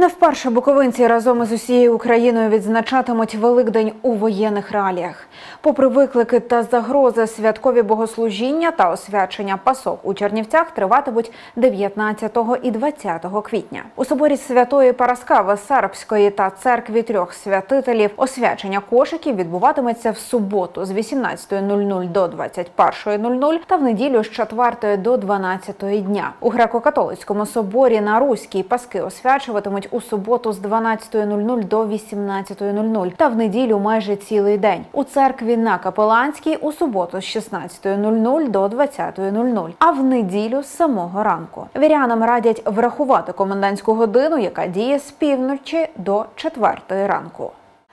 Не вперше буковинці разом із усією Україною відзначатимуть Великдень у воєнних реаліях. Попри виклики та загрози, святкові богослужіння та освячення пасок у Чернівцях триватимуть 19 і 20 квітня. У соборі Святої Параскави Сербської та церкві трьох святителів освячення кошиків відбуватиметься в суботу з 18.00 до 21.00 та в неділю з 4 до 12 дня. У греко-католицькому соборі на Руській паски освячуватимуть у суботу з 12.00 до 18.00 та в неділю майже цілий день. У церкві на Капеланській у суботу з 16.00 до 20.00, а в неділю з самого ранку. Вірянам радять врахувати комендантську годину, яка діє з півночі до 4 ранку.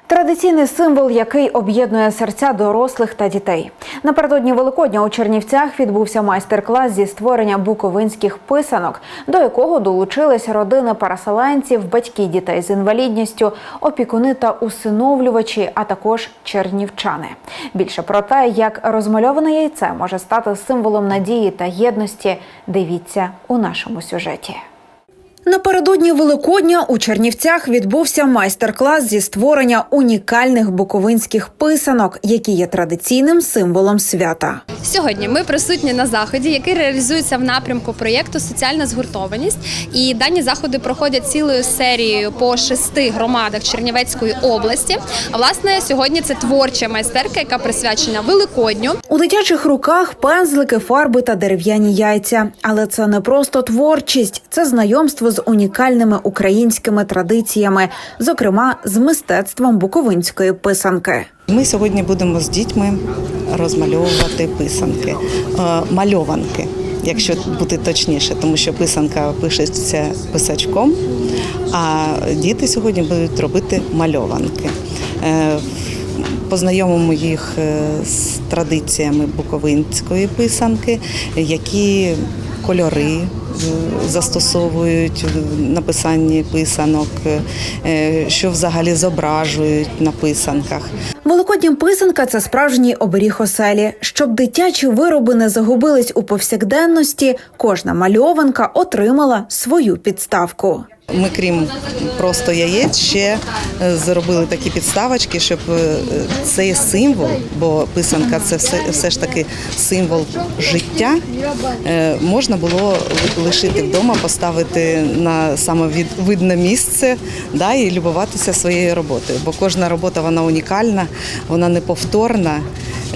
Традиційний символ, який об'єднує серця дорослих та дітей. Напередодні Великодня у Чернівцях відбувся майстер-клас зі створення буковинських писанок, до якого долучились родини переселенців, батьки дітей з інвалідністю, опікуни та усиновлювачі, а також чернівчани. Більше про те, як розмальоване яйце може стати символом надії та єдності, дивіться у нашому сюжеті. Напередодні Великодня у Чернівцях відбувся майстер-клас зі створення унікальних буковинських писанок, які є традиційним символом свята. Сьогодні ми присутні на заході, який реалізується в напрямку проєкту Соціальна згуртованість. І дані заходи проходять цілою серією по шести громадах Чернівецької області. А власне сьогодні це творча майстерка, яка присвячена Великодню. У дитячих руках пензлики, фарби та дерев'яні яйця. Але це не просто творчість, це знайомство з унікальними українськими традиціями, зокрема з мистецтвом буковинської писанки. Ми сьогодні будемо з дітьми розмальовувати писанки, е, мальованки, якщо бути точніше, тому що писанка пишеться писачком, а діти сьогодні будуть робити мальованки. Е, Познайомимо їх е, з традиціями буковинської писанки, які кольори застосовують в написанні писанок, е, що взагалі зображують на писанках. Великодня писанка це справжній оберіг оселі. Щоб дитячі вироби не загубились у повсякденності, кожна мальованка отримала свою підставку. Ми, крім просто яєць, ще е, зробили такі підставочки, щоб е, цей символ, бо писанка це все, все ж таки символ життя. е, Можна було лишити вдома, поставити на саме видне місце да, і любуватися своєю роботою. Бо кожна робота вона унікальна, вона неповторна.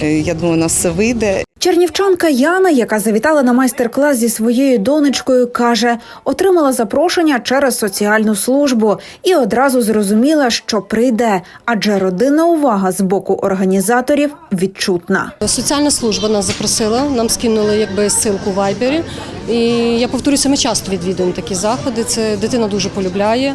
Я думаю, у нас все вийде. Чернівчанка Яна, яка завітала на майстер-клас зі своєю донечкою, каже, отримала запрошення через соціальну службу і одразу зрозуміла, що прийде, адже родинна увага з боку організаторів відчутна. Соціальна служба нас запросила, нам скинули якби ссылку в Вайбері. І я повторюся, ми часто відвідуємо такі заходи. Це дитина дуже полюбляє.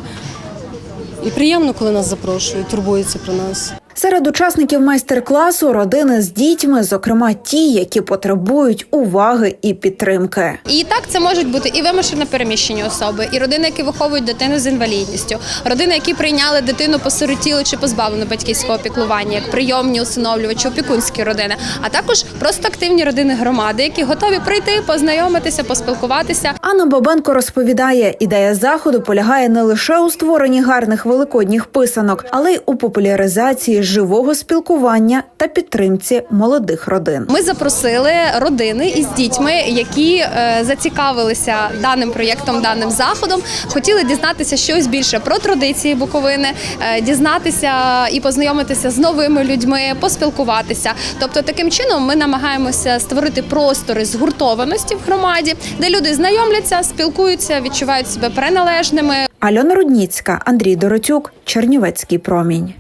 І приємно, коли нас запрошують, турбуються про нас. Серед учасників майстер-класу родини з дітьми, зокрема ті, які потребують уваги і підтримки. І так це можуть бути і вимушено переміщені особи, і родини, які виховують дитину з інвалідністю, родини, які прийняли дитину посиротілу чи позбавлену батьківського піклування, як прийомні усиновлювачі, опікунські родини, а також просто активні родини громади, які готові прийти, познайомитися, поспілкуватися. Анна Бабенко розповідає, ідея заходу полягає не лише у створенні гарних великодніх писанок, але й у популяризації живого спілкування та підтримці молодих родин. Ми запросили родини із дітьми, які е, зацікавилися даним проєктом, даним заходом, хотіли дізнатися щось більше про традиції Буковини, е, дізнатися і познайомитися з новими людьми, поспілкуватися. Тобто, таким чином ми намагаємося створити простори згуртованості в громаді, де люди знайомляться, спілкуються, відчувають себе приналежними, Альона Рудніцька, Андрій Доротюк, Чернівецький промінь.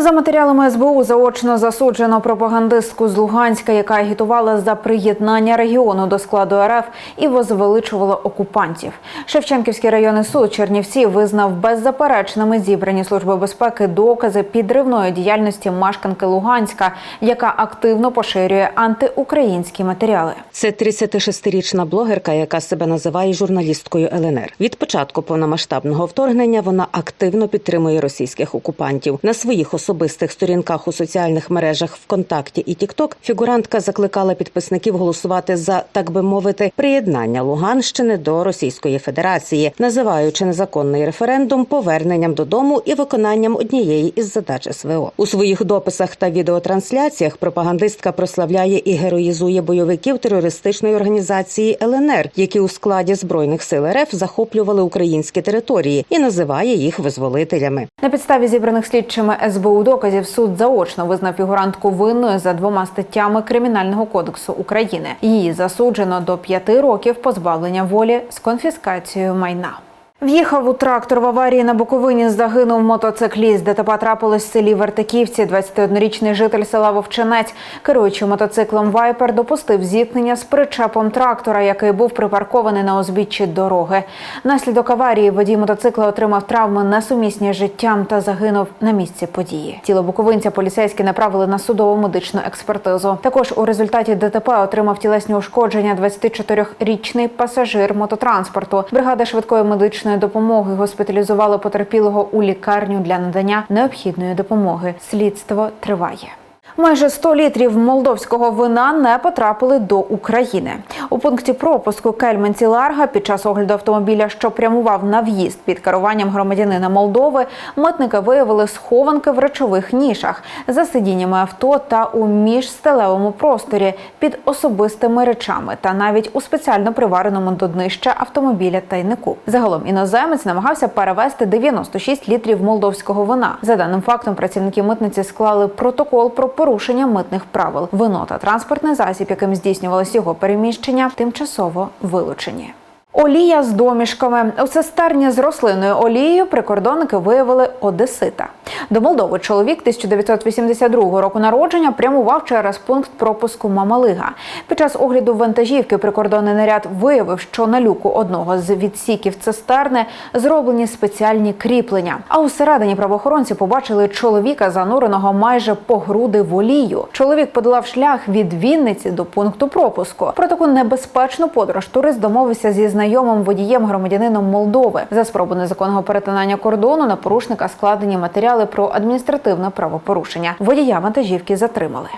За матеріалами СБУ заочно засуджено пропагандистку з Луганська, яка агітувала за приєднання регіону до складу РФ і возвеличувала окупантів. Шевченківський районний суд Чернівців визнав беззаперечними зібрані служби безпеки докази підривної діяльності мешканки Луганська, яка активно поширює антиукраїнські матеріали. Це 36-річна блогерка, яка себе називає журналісткою ЛНР. Від початку повномасштабного вторгнення вона активно підтримує російських окупантів. На своїх особистих сторінках у соціальних мережах ВКонтакті і Тікток фігурантка закликала підписників голосувати за, так би мовити, приєднання Луганщини до Російської Федерації, називаючи незаконний референдум поверненням додому і виконанням однієї із задач СВО. У своїх дописах та відеотрансляціях пропагандистка прославляє і героїзує бойовиків терористичної організації ЛНР, які у складі збройних сил РФ захоплювали українські території, і називає їх визволителями. На підставі зібраних слідчими СБУ доказів суд заочно визнав фігурантку винною за двома статтями Кримінального кодексу України. Її засуджено до п'яти років позбавлення волі з конфіскацією майна. В'їхав у трактор в аварії на Буковині. Загинув мотоцикліст. ДТП трапилось в селі Вертиківці. 21-річний житель села Вовчинець, керуючи мотоциклом Вайпер, допустив зіткнення з причепом трактора, який був припаркований на узбіччі дороги. Наслідок аварії водій мотоцикла отримав травми несумісні з життям та загинув на місці події. Тіло буковинця поліцейські направили на судово медичну експертизу. Також у результаті ДТП отримав тілесні ушкодження 24-річний пасажир мототранспорту. Бригада швидкої медичної допомоги госпіталізували потерпілого у лікарню для надання необхідної допомоги. Слідство триває. Майже 100 літрів молдовського вина не потрапили до України. У пункті пропуску Кельменці Ларга під час огляду автомобіля, що прямував на в'їзд під керуванням громадянина Молдови, митники виявили схованки в речових нішах за сидіннями авто та у міжстелевому просторі під особистими речами та навіть у спеціально привареному до днища автомобіля тайнику. Загалом іноземець намагався перевезти 96 літрів молдовського вина. За даним фактом, працівники митниці склали протокол про порушення митних правил. Вино та транспортний засіб, яким здійснювалось його переміщення, тимчасово вилучені. Олія з домішками у цистерні з рослинною олією прикордонники виявили одесита. До Молдови чоловік 1982 року народження прямував через пункт пропуску Мамалига. Під час огляду вантажівки прикордонний наряд виявив, що на люку одного з відсіків цистерни зроблені спеціальні кріплення. А усередині правоохоронці побачили чоловіка, зануреного майже по груди в олію. Чоловік подолав шлях від Вінниці до пункту пропуску. Про таку небезпечну подорож турист домовився зі знайомим водієм громадянином Молдови. За спробу незаконного перетинання кордону на порушника складені матеріали про адміністративне правопорушення. Водія вантажівки затримали.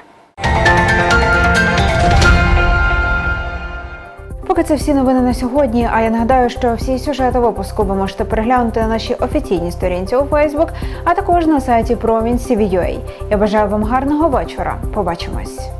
Поки це всі новини на сьогодні. А я нагадаю, що всі сюжети випуску ви можете переглянути на нашій офіційній сторінці у Facebook, а також на сайті Промінь Я бажаю вам гарного вечора. Побачимось.